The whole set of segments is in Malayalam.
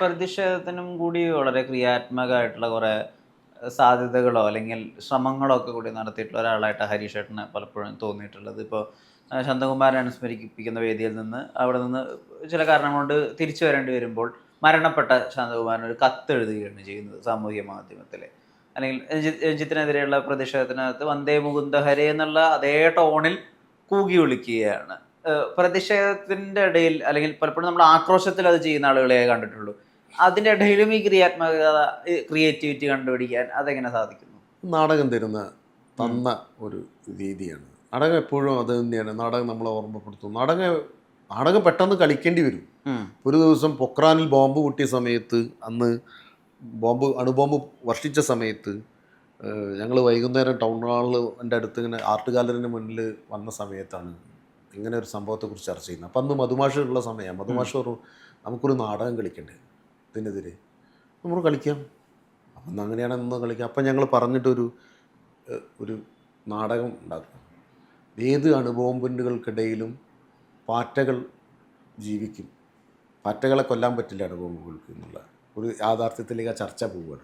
പ്രതിഷേധത്തിനും കൂടി വളരെ ക്രിയാത്മകമായിട്ടുള്ള കുറേ സാധ്യതകളോ അല്ലെങ്കിൽ ശ്രമങ്ങളോ ഒക്കെ കൂടി നടത്തിയിട്ടുള്ള ഒരാളായിട്ട് ഹരീഷ് ഏട്ടന് പലപ്പോഴും തോന്നിയിട്ടുള്ളത്. ഇപ്പോൾ ശാന്തകുമാരൻ അനുസ്മരിപ്പിക്കുന്ന വേദിയിൽ നിന്ന് അവിടെ നിന്ന് ചില കാരണം കൊണ്ട് തിരിച്ചു വരേണ്ടി വരുമ്പോൾ മരണപ്പെട്ട ശാന്തകുമാരൻ ഒരു കത്ത് എഴുതുകയാണ് ചെയ്യുന്നത് സാമൂഹ്യ മാധ്യമത്തിൽ അല്ലെങ്കിൽ രഞ്ജിത്ത് രഞ്ജിത്തിനെതിരെയുള്ള പ്രതിഷേധത്തിനകത്ത് വന്ദേ മുകുന്ദ ഹരേ എന്നുള്ള അതേ ടോണിൽ കൂകി വിളിക്കുകയാണ് പ്രതിഷേധത്തിന്റെ ഇടയിൽ അല്ലെങ്കിൽ പലപ്പോഴും നമ്മൾ ആക്രോശത്തിൽ അത് ചെയ്യുന്ന ആളുകളെ കണ്ടിട്ടുള്ളൂ. അതിന്റെ ഇടയിലും ഈ ക്രിയാത്മകത ക്രിയേറ്റിവിറ്റി കണ്ടുപിടിക്കാൻ അതെങ്ങനെ സാധിക്കുന്നു? നാടകം തരുന്ന തന്ന ഒരു രീതിയാണ്. നാടകം എപ്പോഴും അത് തന്നെയാണ്. നാടകം നമ്മളെ ഓർമ്മപ്പെടുത്തും. നാടകം നാടകം പെട്ടെന്ന് കളിക്കേണ്ടി വരും. ഒരു ദിവസം പൊക്രാനിൽ ബോംബ് പൊട്ടിയ സമയത്ത് അന്ന് ബോംബ് അണുബോംബ് വർഷിച്ച സമയത്ത് ഞങ്ങൾ വൈകുന്നേരം ടൗൺ ഹാളിന്റെ അടുത്ത് ഇങ്ങനെ ആർട്ട് ഗാലറിന് മുന്നിൽ വന്ന സമയത്താണ് ഇങ്ങനെ ഒരു സംഭവത്തെക്കുറിച്ച് ചർച്ച ചെയ്യുന്നത്. അപ്പം അന്ന് മധുമാഷുള്ള സമയമാണ് മധുമാഷ പറഞ്ഞു നമുക്കൊരു നാടകം കളിക്കണ്ടേ? ഇതിനെതിരെ നമ്മൾ കളിക്കാം. അന്ന് അങ്ങനെയാണ് ഇന്ന് കളിക്കാം. അപ്പം ഞങ്ങൾ പറഞ്ഞിട്ടൊരു ഒരു നാടകം ഉണ്ടാക്കും ഏത് അണുബോംബിന്റുകൾക്കിടയിലും പാറ്റകൾ ജീവിക്കും. പാറ്റകളെ കൊല്ലാൻ പറ്റില്ല അണുബോംബുകൾക്ക് എന്നുള്ള ഒരു യാഥാർത്ഥ്യത്തിലേക്ക് ആ ചർച്ച പോവുകയാണ്.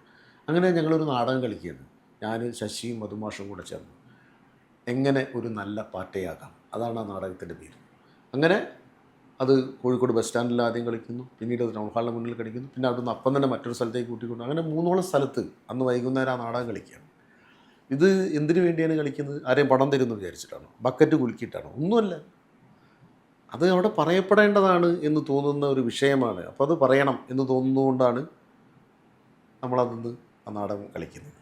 അങ്ങനെ ഞങ്ങളൊരു നാടകം കളിക്കുകയാണ്. ഞാൻ ശശിയും മധുമാഷും കൂടെ ചേർന്നു. എങ്ങനെ ഒരു നല്ല പാറ്റയാകാം അതാണ് ആ നാടകത്തിന്റെ പേര്. അങ്ങനെ അത് കോഴിക്കോട് ബസ് സ്റ്റാൻഡിൽ ആദ്യം കളിക്കുന്നു. പിന്നീട് അത് ടൗൺ ഹാളിന് മുന്നിൽ കളിക്കുന്നു. പിന്നെ അവിടുന്ന് അപ്പം തന്നെ മറ്റൊരു സ്ഥലത്തേക്ക് കൂട്ടിക്കൊണ്ട്. അങ്ങനെ മൂന്നോളം സ്ഥലത്ത് അന്ന് വൈകുന്നേരം ആ നാടകം കളിക്കുകയാണ്. ഇത് എന്തിനു വേണ്ടിയാണ് കളിക്കുന്നത്? ആരെയും പണം തരുമെന്ന് വിചാരിച്ചിട്ടാണോ? ബക്കറ്റ് കുലുക്കിയിട്ടാണോ? ഒന്നുമല്ല. അത് അവിടെ പറയപ്പെടേണ്ടതാണ് എന്ന് തോന്നുന്ന ഒരു വിഷയമാണ്. അപ്പോൾ അത് പറയണം എന്ന് തോന്നുന്നതുകൊണ്ടാണ് നമ്മളതിന്ന് ആ നാടകം കളിക്കുന്നത്.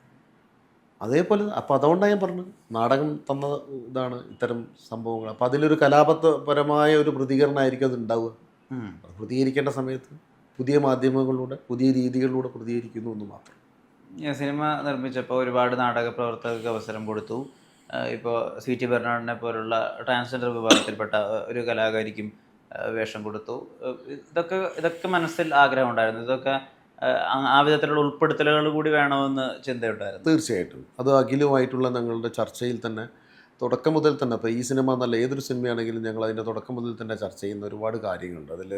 അതേപോലെ അപ്പോൾ അതുകൊണ്ടാണ് ഞാൻ പറഞ്ഞത്. നാടകം തന്ന ഇതാണ് ഇത്തരം സംഭവങ്ങൾ. അപ്പോൾ അതിലൊരു കലാപരമായ ഒരു പ്രതികരണമായിരിക്കും അത് ഉണ്ടാവുക പ്രതികരിക്കേണ്ട സമയത്ത് പുതിയ മാധ്യമങ്ങളിലൂടെ പുതിയ രീതികളിലൂടെ പ്രതികരിക്കുന്നു എന്ന് മാത്രം. ഞാൻ സിനിമ നിർമ്മിച്ചപ്പോൾ ഒരുപാട് നാടക പ്രവർത്തകർക്ക് അവസരം കൊടുത്തു. ഇപ്പോൾ സി ടി ബെർണാഡിനെ പോലുള്ള ട്രാൻസ്ജെൻഡർ വിഭാഗത്തിൽപ്പെട്ട ഒരു കലാകാരിക്കും വേഷം കൊടുത്തു. ഇതൊക്കെ ഇതൊക്കെ മനസ്സിൽ ആഗ്രഹം ഉണ്ടായിരുന്നു. ഇതൊക്കെ ആ, വിധത്തിലുള്ള ഉൾപ്പെടുത്തലുകൾ കൂടി വേണമെന്ന് ചിന്തയുണ്ടായിരുന്നു. തീർച്ചയായിട്ടും. അത് അഖിലുമായിട്ടുള്ള ഞങ്ങളുടെ ചർച്ചയിൽ തന്നെ തുടക്കം മുതൽ തന്നെ ഇപ്പോൾ ഈ സിനിമ എന്നല്ല ഏതൊരു സിനിമയാണെങ്കിലും ഞങ്ങൾ അതിന്റെ തുടക്കം മുതൽ തന്നെ ചർച്ച ചെയ്യുന്ന ഒരുപാട് കാര്യങ്ങളുണ്ട്. അതിൽ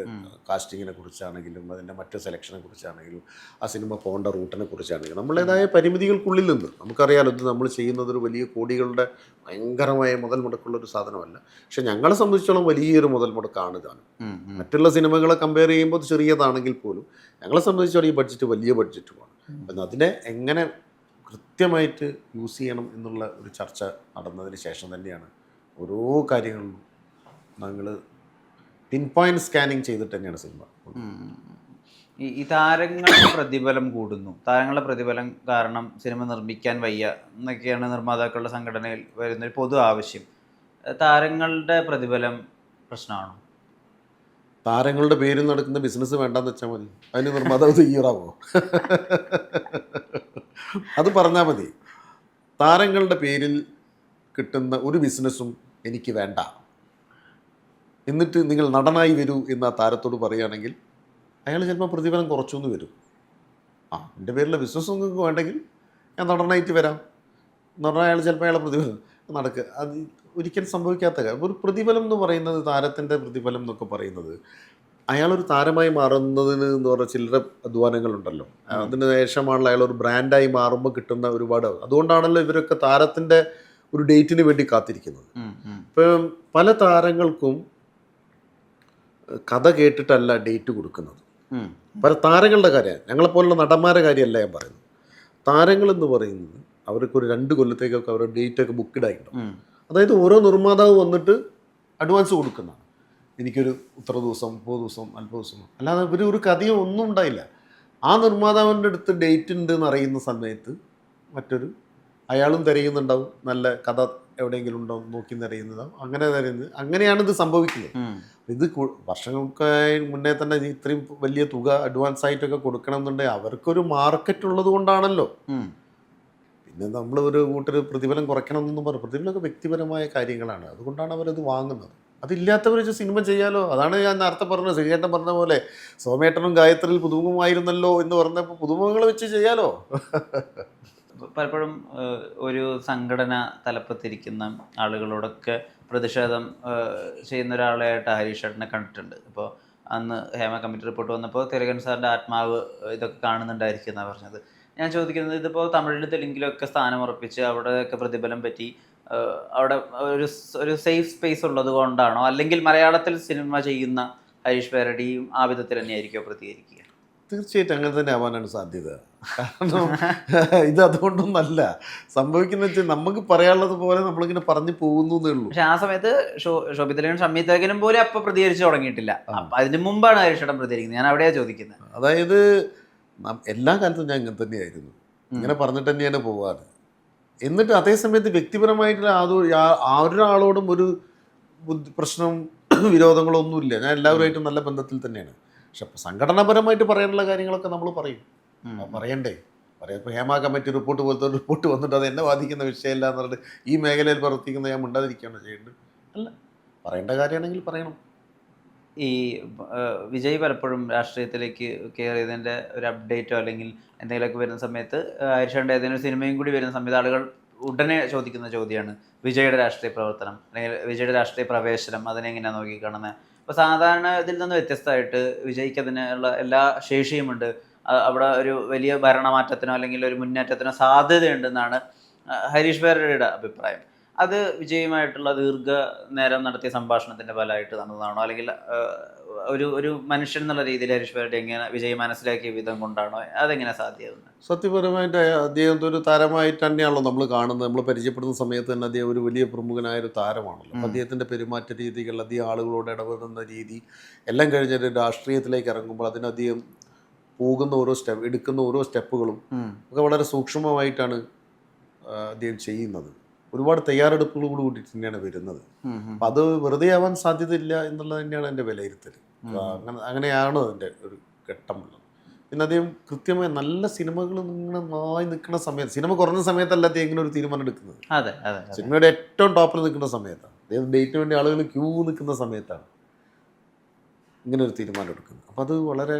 കാസ്റ്റിങ്ങിനെ കുറിച്ചാണെങ്കിലും അതിന്റെ മറ്റ് സെലക്ഷനെ കുറിച്ചാണെങ്കിലും ആ സിനിമ പോകേണ്ട റൂട്ടിനെ കുറിച്ചാണെങ്കിലും നമ്മളേതായ പരിമിതികൾക്കുള്ളിൽ നിന്ന് നമുക്കറിയാലോ ഇത് നമ്മൾ ചെയ്യുന്നത് ഒരു വലിയ കോടികളുടെ ഭയങ്കരമായ മുതൽ മുടക്കുള്ള ഒരു സാധനമല്ല. പക്ഷെ ഞങ്ങളെ സംബന്ധിച്ചോളം വലിയൊരു മുതൽ മുടക്കാണ് ഉം. മറ്റുള്ള സിനിമകളെ കമ്പയർ ചെയ്യുമ്പോൾ ചെറിയതാണെങ്കിൽ പോലും ഞങ്ങളെ സംബന്ധിച്ചോളം ഈ ബഡ്ജറ്റ് വലിയ ബഡ്ജറ്റുമാണ് അപ്പം അതിനെ എങ്ങനെ കൃത്യമായിട്ട് യൂസ് ചെയ്യണം എന്നുള്ള ഒരു ചർച്ച നടന്നതിന് ശേഷം തന്നെയാണ് ഓരോ കാര്യങ്ങളിലും ഞങ്ങൾ പിൻ പോയിന്റ് സ്കാനിങ് ചെയ്തിട്ട് തന്നെയാണ് സിനിമ. ഈ താരങ്ങളുടെ പ്രതിഫലം കൂടുന്നു. താരങ്ങളുടെ പ്രതിഫലം കാരണം സിനിമ നിർമ്മിക്കാൻ വയ്യ എന്നൊക്കെയാണ് നിർമ്മാതാക്കളുടെ സംഘടനയിൽ വരുന്ന ഒരു പൊതു ആവശ്യം. താരങ്ങളുടെ പ്രതിഫലം പ്രശ്നമാണോ? താരങ്ങളുടെ പേരിൽ നടക്കുന്ന ബിസിനസ് വേണ്ടെന്ന് വെച്ചാൽ മതി. അതിന് നിർമ്മാതാവ് തയ്യാറാവോ അത് പറഞ്ഞാൽ മതി. താരങ്ങളുടെ പേരിൽ കിട്ടുന്ന ഒരു ബിസിനസ്സും എനിക്ക് വേണ്ട. എന്നിട്ട് നിങ്ങൾ നടനായി വരൂ എന്ന് ആ താരത്തോട് പറയുകയാണെങ്കിൽ അയാൾ ചിലപ്പോൾ പ്രതിഫലം കുറച്ചൊന്ന് വരും. ആ എന്റെ പേരിലെ ബിസിനസ് നിങ്ങൾക്ക് വേണ്ടെങ്കിൽ ഞാൻ നടനായിട്ട് വരാം. എന്ന് പറഞ്ഞാൽ അയാൾ ചിലപ്പോൾ അയാളെ പ്രതിഫലം നടക്കുക അത് ഒരിക്കലും സംഭവിക്കാത്ത കാര്യം. ഒരു പ്രതിഫലം എന്ന് പറയുന്നത് താരത്തിന്റെ പ്രതിഫലം എന്നൊക്കെ പറയുന്നത്. അയാളൊരു താരമായി മാറുന്നതിന് എന്ന് പറഞ്ഞ ചില്ലറ അധ്വാനങ്ങളുണ്ടല്ലോ. അതിന് ശേഷമാണല്ലോ അയാൾ ഒരു ബ്രാൻഡായി മാറുമ്പോൾ കിട്ടുന്ന ഒരുപാട് അതുകൊണ്ടാണല്ലോ ഇവരൊക്കെ താരത്തിന്റെ ഒരു ഡേറ്റിന് വേണ്ടി കാത്തിരിക്കുന്നത്. ഇപ്പം പല താരങ്ങൾക്കും കഥ കേട്ടിട്ടല്ല ഡേറ്റ് കൊടുക്കുന്നത്. പല താരങ്ങളുടെ കാര്യമാണ് ഞങ്ങളെപ്പോലുള്ള നടന്മാരുടെ കാര്യമല്ല ഞാൻ പറയുന്നത്. താരങ്ങളെന്ന് പറയുന്നത് അവർക്ക് ഒരു രണ്ട് കൊല്ലത്തേക്കൊക്കെ അവരുടെ ഡേറ്റ് ഒക്കെ ബുക്ക്ഡ് ആയിട്ടുണ്ടാവും അതായത് ഓരോ നിർമ്മാതാവ് വന്നിട്ട് അഡ്വാൻസ് കൊടുക്കുന്നതാണ്. എനിക്കൊരു ഇത്ര ദിവസം മുപ്പത് ദിവസം നാൽപ്പത് ദിവസം. അല്ലാതെ ഇവർ ഒരു കഥയോ ഒന്നും ഉണ്ടായില്ല. ആ നിർമ്മാതാവിന്റെ അടുത്ത് ഡേറ്റ് ഉണ്ട് എന്ന് അറിയുന്ന സമയത്ത് മറ്റൊരു അയാളും തിരയുന്നുണ്ടാവും. നല്ല കഥ എവിടെയെങ്കിലും ഉണ്ടോ നോക്കി നിറയുന്നതാവും അങ്ങനെ തരുന്നത് അങ്ങനെയാണ് ഇത് സംഭവിക്കുന്നത്. ഇത് വർഷങ്ങൾക്ക് മുന്നേ തന്നെ ഇത്രയും വലിയ തുക അഡ്വാൻസ് ആയിട്ടൊക്കെ കൊടുക്കണം എന്നുണ്ടെങ്കിൽ അവർക്കൊരു മാർക്കറ്റ് ഉള്ളത് കൊണ്ടാണല്ലോ. പിന്നെ നമ്മൾ ഒരു കൂട്ടർ പ്രതിഫലം കുറയ്ക്കണം എന്നൊന്നും പറഞ്ഞു. പ്രതിഫലമൊക്കെ വ്യക്തിപരമായ കാര്യങ്ങളാണ്. അതുകൊണ്ടാണ് അവരത് വാങ്ങുന്നത്. അതില്ലാത്തവർ വെച്ച് സിനിമ ചെയ്യാലോ? അതാണ് ഞാൻ നേരത്തെ പറഞ്ഞത്. ശ്രീചേട്ടൻ പറഞ്ഞ പോലെ സോമേട്ടനും ഗായത്രിയിൽ പുതുമുഖമായിരുന്നല്ലോ എന്ന് പറഞ്ഞപ്പോൾ പുതുമുഖങ്ങൾ വെച്ച് ചെയ്യാലോ? പലപ്പോഴും ഒരു സംഘടന തലപ്പത്തിരിക്കുന്ന ആളുകളോടൊക്കെ പ്രതിഷേധം ചെയ്യുന്ന ഒരാളായിട്ട് ഹരീഷ് ഏട്ടനെ കണ്ടിട്ടുണ്ട്. ഇപ്പോൾ അന്ന് ഹേമ കമ്മിറ്റി റിപ്പോർട്ട് വന്നപ്പോൾ തിലകൻ സാറിന്റെ ആത്മാവ് ഇതൊക്കെ കാണുന്നുണ്ടായിരിക്കും എന്നാണ് പറഞ്ഞത്. ഞാൻ ചോദിക്കുന്നത് ഇതിപ്പോൾ തമിഴിലും തെലുങ്കിലൊക്കെ സ്ഥാനം ഉറപ്പിച്ച് അവിടെയൊക്കെ പ്രതിഫലം പറ്റി അവിടെ ഒരു ഒരു സേഫ് സ്പേസ് ഉള്ളത് കൊണ്ടാണോ? അല്ലെങ്കിൽ മലയാളത്തിൽ സിനിമ ചെയ്യുന്ന ഹരീഷ് പേരടിയും ആ വിധത്തിൽ തന്നെയായിരിക്കുമോ പ്രതികരിക്കുക? തീർച്ചയായിട്ടും അങ്ങനെ തന്നെ ആവാനാണ് സാധ്യത. കാരണം ഇത് അതുകൊണ്ടൊന്നല്ല. സംഭവിക്കുന്ന വെച്ചാൽ നമുക്ക് പറയാനുള്ളത് പോലെ നമ്മളിങ്ങനെ പറഞ്ഞു പോകുന്നു എന്നുള്ളൂ പക്ഷെ ആ സമയത്ത് ഷോ സംയുക്തകനും പോലെ അപ്പൊ പ്രതികരിച്ചു തുടങ്ങിയിട്ടില്ല. അതിന് മുമ്പാണ് ഹരീഷേട്ടൻ പ്രതികരിക്കുന്നത്. ഞാൻ അവിടെയാ ചോദിക്കുന്നത്. അതായത് എല്ലാ കാലത്തും ഞാൻ ഇങ്ങനെ തന്നെയായിരുന്നു. ഇങ്ങനെ പറഞ്ഞിട്ട് തന്നെയാണ് പോവാറ് എന്നിട്ട് അതേസമയത്ത് വ്യക്തിപരമായിട്ടുള്ള ആ ഒരാളോടും ഒരു പ്രശ്നം വിരോധങ്ങളോ ഒന്നുമില്ല ഞാൻ എല്ലാവരുമായിട്ടും നല്ല ബന്ധത്തിൽ തന്നെയാണ്. പക്ഷെ സംഘടനാപരമായിട്ട് പറയാനുള്ള കാര്യങ്ങളൊക്കെ നമ്മൾ പറയും. പറയണ്ടേ? പറയാം ഇപ്പോൾ ഹേമ കമ്മിറ്റി റിപ്പോർട്ട് പോലത്തെ ഒരു റിപ്പോർട്ട് വന്നിട്ട് അത് എന്നെ ബാധിക്കുന്ന വിഷയമല്ല എന്ന് പറഞ്ഞിട്ട് ഈ മേഖലയിൽ പ്രവർത്തിക്കുന്ന ഞാൻ മിണ്ടാതിരിക്കുകയാണ് ചെയ്യേണ്ടത്. അല്ല പറയേണ്ട കാര്യമാണെങ്കിൽ പറയണം. ഈ വിജയ് പലപ്പോഴും രാഷ്ട്രീയത്തിലേക്ക് കയറിയതിന്റെ ഒരു അപ്ഡേറ്റോ അല്ലെങ്കിൽ എന്തെങ്കിലുമൊക്കെ വരുന്ന സമയത്ത് ഏഹ്, ഏതെങ്കിലും സിനിമയും കൂടി വരുന്ന സമയത്ത് ആളുകൾ ഉടനെ ചോദിക്കുന്ന ചോദ്യമാണ് വിജയുടെ രാഷ്ട്രീയ പ്രവർത്തനം അല്ലെങ്കിൽ വിജയുടെ രാഷ്ട്രീയ പ്രവേശനം അതിനെങ്ങനെയാണ് നോക്കിക്കാണുന്നത് അപ്പോൾ സാധാരണ ഇതിൽ നിന്ന് വ്യത്യസ്തമായിട്ട് വിജയ്ക്ക് അതിനുള്ള എല്ലാ ശേഷിയുമുണ്ട്. അവിടെ ഒരു വലിയ ഭരണമാറ്റത്തിനോ അല്ലെങ്കിൽ ഒരു മുന്നേറ്റത്തിനോ സാധ്യതയുണ്ടെന്നാണ് ഹരീഷ് പേരയുടെ അഭിപ്രായം. അത് വിജയമായിട്ടുള്ള ദീർഘ നേരം നടത്തിയ സംഭാഷണത്തിന്റെ ഫലമായിട്ട് നടന്നതാണോ അല്ലെങ്കിൽ ഒരു ഒരു മനുഷ്യൻ എന്നുള്ള രീതിയിൽ ഹരീഷ് പേരുടെ എങ്ങനെ വിജയ് മനസ്സിലാക്കിയ വിധം കൊണ്ടാണോ? അതെങ്ങനെ സാധ്യമാകുന്നത് സത്യപരമായിട്ട് അദ്ദേഹം ഒരു താരമായിട്ട് തന്നെയാണല്ലോ നമ്മൾ കാണുന്നത്. നമ്മൾ പരിചയപ്പെടുന്ന സമയത്ത് തന്നെ അദ്ദേഹം ഒരു വലിയ പ്രമുഖനായ ഒരു താരമാണല്ലോ അദ്ദേഹത്തിന്റെ അദ്ദേഹത്തിന്റെ പെരുമാറ്റ രീതികൾ അധികം ആളുകളോട് ഇടപെടുന്ന രീതി എല്ലാം കഴിഞ്ഞിട്ട് രാഷ്ട്രീയത്തിലേക്ക് ഇറങ്ങുമ്പോൾ അതിനധികം പോകുന്ന ഓരോ സ്റ്റെപ്പ് എടുക്കുന്ന ഓരോ സ്റ്റെപ്പുകളും ഒക്കെ വളരെ സൂക്ഷ്മമായിട്ടാണ് അദ്ദേഹം ചെയ്യുന്നത്. ഒരുപാട് തയ്യാറെടുപ്പുകൾ കൂടി കൂട്ടിയിട്ട് തന്നെയാണ് വരുന്നത്. അപ്പം അത് വെറുതെ ആവാൻ സാധ്യതയില്ല എന്നുള്ളത് തന്നെയാണ് എന്റെ വിലയിരുത്തൽ അങ്ങനെ അങ്ങനെയാണ് അതിന്റെ ഒരു ഘട്ടമുള്ളത്. പിന്നെ അദ്ദേഹം കൃത്യമായി നല്ല സിനിമകൾ ഇങ്ങനെ നന്നായി നിൽക്കുന്ന സമയത്ത് സിനിമ കുറഞ്ഞ സമയത്തല്ല അദ്ദേഹം ഇങ്ങനെ ഒരു തീരുമാനം എടുക്കുന്നത്. അതെ അതെ സിനിമയുടെ ഏറ്റവും ടോപ്പിൽ നിൽക്കുന്ന സമയത്താണ്. അദ്ദേഹം ഡേറ്റിന് വേണ്ടി ആളുകൾ ക്യൂ നിൽക്കുന്ന സമയത്താണ് ഇങ്ങനെ ഒരു തീരുമാനം എടുക്കുന്നത്. അപ്പോൾ അത് വളരെ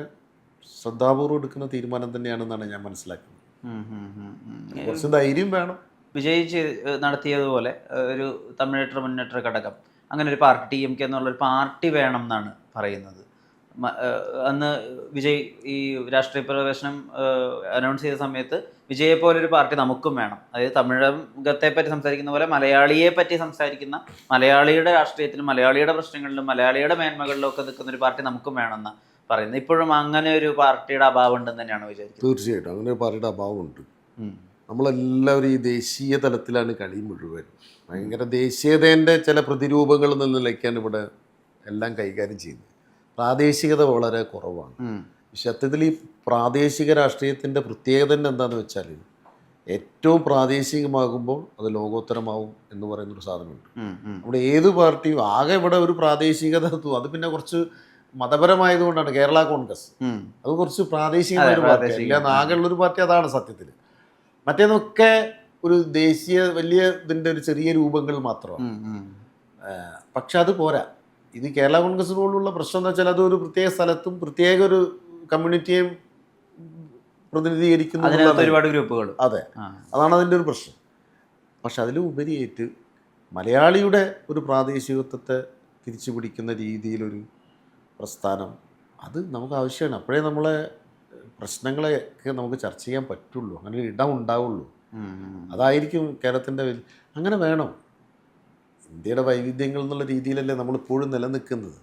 ശ്രദ്ധാപൂർവം എടുക്കുന്ന തീരുമാനം തന്നെയാണെന്നാണ് ഞാൻ മനസ്സിലാക്കുന്നത്. കുറച്ച് ധൈര്യം വേണം. വിജയ് ചെയ്ത് നടത്തിയതുപോലെ ഒരു തമിഴേറ്റർ മുന്നേറ്റ ഘടകം. അങ്ങനെ ഒരു പാർട്ടി ടി എം കെ എന്നുള്ളൊരു പാർട്ടി വേണം എന്നാണ് പറയുന്നത്. അന്ന് വിജയ് ഈ രാഷ്ട്രീയ പ്രവേശനം അനൗൺസ് ചെയ്ത സമയത്ത് വിജയെ പോലെ ഒരു പാർട്ടി നമുക്കും വേണം. അതായത് തമിഴകത്തെ പറ്റി സംസാരിക്കുന്ന പോലെ മലയാളിയെ പറ്റി സംസാരിക്കുന്ന മലയാളിയുടെ രാഷ്ട്രീയത്തിലും മലയാളിയുടെ പ്രശ്നങ്ങളിലും മലയാളിയുടെ മേന്മകളിലും ഒക്കെ നിൽക്കുന്ന ഒരു പാർട്ടി നമുക്കും വേണമെന്ന് പറയുന്നത്. ഇപ്പോഴും അങ്ങനെ ഒരു പാർട്ടിയുടെ അഭാവം ഉണ്ടെന്ന് തന്നെയാണ് വിചാരിക്കുന്നത്. തീർച്ചയായിട്ടും. അങ്ങനെ ഒരു പാർട്ടിയുടെ അഭാവമുണ്ട്. നമ്മളെല്ലാവരും ഈ ദേശീയ തലത്തിലാണ് കളി മുഴുവൻ. ഭയങ്കര ദേശീയതേന്റെ ചില പ്രതിരൂപങ്ങൾ എന്ന നിലയ്ക്കാണ് ഇവിടെ എല്ലാം കൈകാര്യം ചെയ്യുന്നത്. പ്രാദേശികത വളരെ കുറവാണ്. സത്യത്തിൽ ഈ പ്രാദേശിക രാഷ്ട്രീയത്തിന്റെ പ്രത്യേകത തന്നെ എന്താണെന്ന് വെച്ചാൽ ഏറ്റവും പ്രാദേശികമാകുമ്പോൾ അത് ലോകോത്തരമാവും എന്ന് പറയുന്നൊരു സാധനമുണ്ട്. അവിടെ. നമ്മുടെ ഏത് പാർട്ടിയും ആകെ ഇവിടെ ഒരു പ്രാദേശികത അത് പിന്നെ കുറച്ച് മതപരമായതുകൊണ്ടാണ് കേരള കോൺഗ്രസ്. അത് കുറച്ച് പ്രാദേശികമായ ഒരു പാർട്ടി അല്ലാതെ ആകെയുള്ളൊരു പാർട്ടി അതാണ് സത്യത്തിൽ. മറ്റേതൊക്കെ ഒരു ദേശീയ വലിയ ഇതിന്റെ ഒരു ചെറിയ രൂപങ്ങൾ മാത്രമാണ്. പക്ഷെ അത് പോരാ. ഇത് കേരള കോൺഗ്രസ് പോലുള്ള പ്രശ്നം എന്ന് വെച്ചാൽ അത് ഒരു പ്രത്യേക സ്ഥലത്തും പ്രത്യേക ഒരു കമ്മ്യൂണിറ്റിയെയും പ്രതിനിധീകരിക്കുന്ന ഒരുപാട് ഗ്രൂപ്പുകൾ. അതെ. അതാണ് അതിന്റെ ഒരു പ്രശ്നം. പക്ഷെ അതിൽ ഉപരിയായിട്ട് മലയാളിയുടെ ഒരു പ്രാദേശികത്വത്തെ തിരിച്ചു പിടിക്കുന്ന രീതിയിലൊരു പ്രസ്ഥാനം അത് നമുക്ക് ആവശ്യമാണ്. അപ്പോഴേ നമ്മളെ പ്രശ്നങ്ങളെയൊക്കെ നമുക്ക് ചർച്ച ചെയ്യാൻ പറ്റുള്ളൂ. അങ്ങനെ ഒരു ഇടം ഉണ്ടാവുള്ളൂ. അതായിരിക്കും കേരളത്തിന്റെ അങ്ങനെ വേണം. ഇന്ത്യയുടെ വൈവിധ്യങ്ങൾ എന്നുള്ള രീതിയിലല്ലേ നമ്മളിപ്പോഴും നിലനിൽക്കുന്നത്.